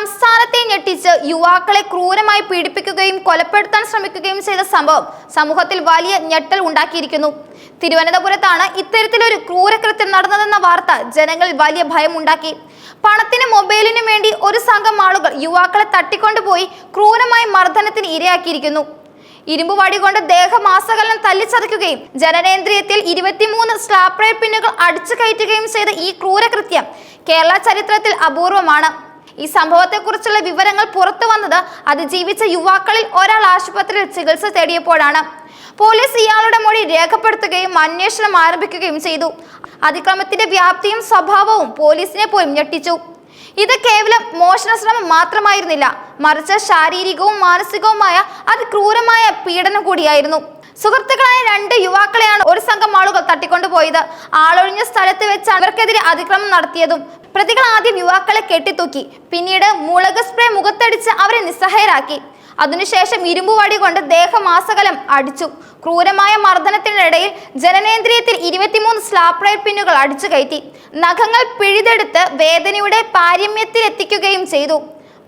സംസ്ഥാനത്തെ ഞെട്ടിച്ച് യുവാക്കളെ ക്രൂരമായി പീഡിപ്പിക്കുകയും കൊലപ്പെടുത്താൻ ശ്രമിക്കുകയും ചെയ്ത സംഭവം സമൂഹത്തിൽ വലിയ ഞെട്ടൽ ഉണ്ടാക്കിയിരിക്കുന്നു. തിരുവനന്തപുരത്താണ് ഇത്തരത്തിലൊരു ക്രൂരകൃത്യം നടന്നതെന്ന വാർത്ത ജനങ്ങളിൽ വലിയ ഭയം ഉണ്ടാക്കി. പണത്തിന് മൊബൈലിനു വേണ്ടി ഒരു സംഘം ആളുകൾ യുവാക്കളെ തട്ടിക്കൊണ്ടുപോയി ക്രൂരമായി മർദ്ദനത്തിന് ഇരയാക്കിയിരിക്കുന്നു. ഇരുമ്പ് വടി കൊണ്ട് ദേഹമാസകലം തല്ലിച്ചതയ്ക്കുകയും ജനനേന്ദ്രിയത്തിൽ ഇരുപത്തിമൂന്ന് സ്ലാപ്രേ പിന്നുകൾ അടിച്ചു കയറ്റുകയും ചെയ്ത ഈ ക്രൂരകൃത്യം കേരള ചരിത്രത്തിൽ അപൂർവമാണ്. ഈ സംഭവത്തെക്കുറിച്ചുള്ള വിവരങ്ങൾ പുറത്തു വന്നത് അതിജീവിച്ച യുവാക്കളിൽ ഒരാൾ ആശുപത്രിയിൽ ചികിത്സ തേടിയപ്പോഴാണ്. പോലീസ് ഇയാളുടെ മൊഴി രേഖപ്പെടുത്തുകയും അന്വേഷണം ആരംഭിക്കുകയും ചെയ്തു. അതിക്രമത്തിന്റെ വ്യാപ്തിയും സ്വഭാവവും പോലീസിനെ പോലും ഞെട്ടിച്ചു. ഇത് കേവലം മോഷണ ശ്രമം മാത്രമായിരുന്നില്ല. മറിച്ച് ശാരീരികവും മാനസികവുമായ അതിക്രൂരമായ പീഡനം കൂടിയായിരുന്നു. സുഹൃത്തുക്കളായ രണ്ട് യുവാക്കളെയാണ് ഒരു സംഘം ആളുകൾ തട്ടിക്കൊണ്ടുപോയത്. ആളൊഴിഞ്ഞ സ്ഥലത്ത് വെച്ച് അവർക്കെതിരെ അതിക്രമം നടത്തിയതും. പ്രതികൾ ആദ്യം യുവാക്കളെ കെട്ടിത്തൂക്കി പിന്നീട് മുളക് സ്പ്രേ മുഖത്തടിച്ച് അവരെ നിസ്സഹായരാക്കി. അതിനുശേഷം ഇരുമ്പുവടി കൊണ്ട് ദേഹമാസകലം അടിച്ചു. ക്രൂരമായ മർദ്ദനത്തിനിടയിൽ ജനനേന്ദ്രിയത്തിൽ ഇരുപത്തിമൂന്ന് സ്ലാപ്രൈ പിന്നുകൾ അടിച്ചു കയറ്റി നഖങ്ങൾ പിഴുതെടുത്ത് വേദനയുടെ പാരമ്യത്തിലെത്തിക്കുകയും ചെയ്തു.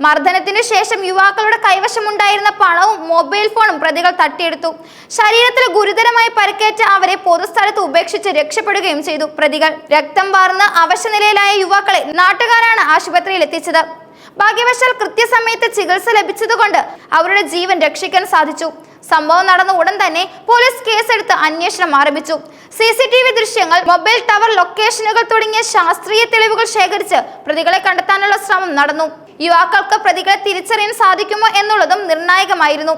മർദ്ദനത്തിനു ശേഷം യുവാക്കളുടെ കൈവശമുണ്ടായിരുന്ന പണവും മൊബൈൽ ഫോണും പ്രതികൾ തട്ടിയെടുത്തു. ശരീരത്തിൽ ഗുരുതരമായി പരിക്കേറ്റ അവരെ പൊതുസ്ഥലത്ത് ഉപേക്ഷിച്ച് രക്ഷപ്പെടുകയും ചെയ്തു. പ്രതികൾ രക്തം വാർന്ന് അവശനിലയിലായ യുവാക്കളെ നാട്ടുകാരാണ് ആശുപത്രിയിൽ എത്തിച്ചത്. ഭാഗ്യവശാൽ കൃത്യസമയത്ത് ചികിത്സ ലഭിച്ചതുകൊണ്ട് അവരുടെ ജീവൻ രക്ഷിക്കാൻ സാധിച്ചു. സംഭവം നടന്ന ഉടൻ തന്നെ പോലീസ് കേസെടുത്ത് അന്വേഷണം ആരംഭിച്ചു. സി സി ടി വി ദൃശ്യങ്ങൾ മൊബൈൽ ടവർ ലൊക്കേഷനുകൾ തുടങ്ങിയ ശാസ്ത്രീയ തെളിവുകൾ ശേഖരിച്ച് പ്രതികളെ കണ്ടെത്താനുള്ള ശ്രമം നടന്നു. യുവാക്കൾക്ക് പ്രതികളെ തിരിച്ചറിയാൻ സാധിക്കുമോ എന്നുള്ളതും നിർണായകമായിരുന്നു.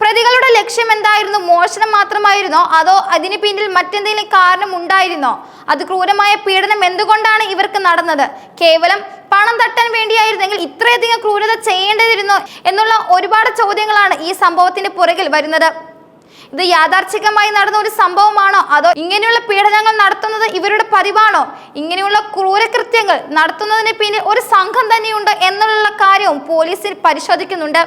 പ്രതികളുടെ ലക്ഷ്യം എന്തായിരുന്നു? മോഷണം മാത്രമായിരുന്നോ? അതോ അതിന് പിന്നിൽ മറ്റെന്തെങ്കിലും കാരണം ഉണ്ടായിരുന്നോ? അത് ക്രൂരമായ പീഡനം എന്തുകൊണ്ടാണ് ഇവർക്ക് നടന്നത്? കേവലം പണം തട്ടാൻ വേണ്ടിയായിരുന്നെങ്കിൽ ഇത്രയധികം ക്രൂരത ചെയ്യേണ്ടതിരുന്നോ എന്നുള്ള ഒരുപാട് ചോദ്യങ്ങളാണ് ഈ സംഭവത്തിന്റെ പുറകിൽ വരുന്നത്. ഇത് യാഥാർത്ഥികമായി നടന്ന ഒരു സംഭവമാണോ? അതോ ഇങ്ങനെയുള്ള പീഡനങ്ങൾ നടത്തുന്നത് ഇവരുടെ പതിവാണോ? ഇങ്ങനെയുള്ള ക്രൂരകൃത്യങ്ങൾ നടത്തുന്നതിന് പിന്നിൽ ഒരു സംഘം തന്നെയുണ്ട് എന്നുള്ള കാര്യവും പോലീസിൽ പരിശോധിക്കുന്നുണ്ട്.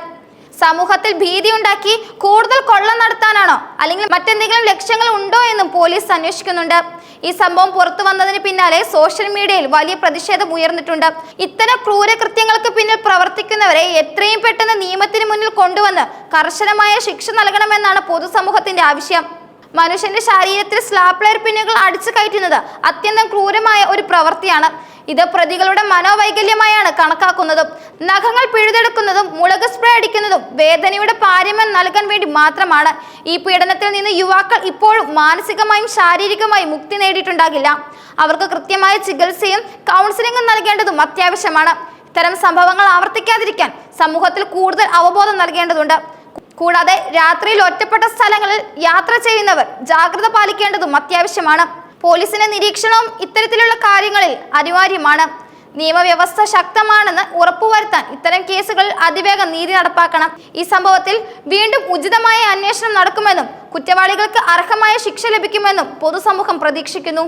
സമൂഹത്തിൽ ഭീതി ഉണ്ടാക്കി കൂടുതൽ കൊള്ള നടത്താനാണോ? അല്ലെങ്കിൽ മറ്റെന്തെങ്കിലും ലക്ഷ്യങ്ങൾ ഉണ്ടോ എന്നും പോലീസ് അന്വേഷിക്കുന്നുണ്ട്. ഈ സംഭവം പുറത്തു വന്നതിന് പിന്നാലെ സോഷ്യൽ മീഡിയയിൽ വലിയ പ്രതിഷേധം ഉയർന്നിട്ടുണ്ട്. ഇത്തരം ക്രൂരകൃത്യങ്ങൾക്ക് പിന്നിൽ പ്രവർത്തിക്കുന്നവരെ എത്രയും പെട്ടെന്ന് നിയമത്തിന് മുന്നിൽ കൊണ്ടുവന്ന് കർശനമായ ശിക്ഷ നൽകണമെന്നാണ് പൊതുസമൂഹത്തിന്റെ ആവശ്യം. മനുഷ്യന്റെ ശരീരത്തിൽ സ്ലാപ്ലയർ പിന്നുകൾ അടിച്ചു കയറ്റുന്നത് അത്യന്തം ക്രൂരമായ ഒരു പ്രവൃത്തിയാണ്. ഇത് പ്രതികളുടെ മനോവൈകല്യമായാണ് കണക്കാക്കുന്നതും. നഖങ്ങൾ പിഴുതെടുക്കുന്നതും മുളക് സ്പ്രേ അടിക്കുന്നതും വേദനയുടെ പാരമ്യം നൽകാൻ വേണ്ടി മാത്രമാണ്. ഈ പീഡനത്തിൽ നിന്ന് യുവാക്കൾ ഇപ്പോഴും മാനസികമായും ശാരീരികമായും മുക്തി നേടിയിട്ടുണ്ടാകില്ല. അവർക്ക് കൃത്യമായ ചികിത്സയും കൗൺസിലിംഗും നൽകേണ്ടതും അത്യാവശ്യമാണ്. ഇത്തരം സംഭവങ്ങൾ ആവർത്തിക്കാതിരിക്കാൻ സമൂഹത്തിൽ കൂടുതൽ അവബോധം നൽകേണ്ടതുണ്ട്. കൂടാതെ രാത്രിയിൽ ഒറ്റപ്പെട്ട സ്ഥലങ്ങളിൽ യാത്ര ചെയ്യുന്നവർ ജാഗ്രത പാലിക്കേണ്ടതും അത്യാവശ്യമാണ്. പോലീസിന്റെ നിരീക്ഷണവും ഇത്തരത്തിലുള്ള കാര്യങ്ങളിൽ അനിവാര്യമാണ്. നിയമവ്യവസ്ഥ ശക്തമാണെന്ന് ഉറപ്പുവരുത്താൻ ഇത്തരം കേസുകളിൽ അതിവേഗം നീതി നടപ്പാക്കണം. ഈ സംഭവത്തിൽ വീണ്ടും ഉചിതമായ അന്വേഷണം നടക്കുമെന്നും കുറ്റവാളികൾക്ക് അർഹമായ ശിക്ഷ ലഭിക്കുമെന്നും പൊതുസമൂഹം പ്രതീക്ഷിക്കുന്നു.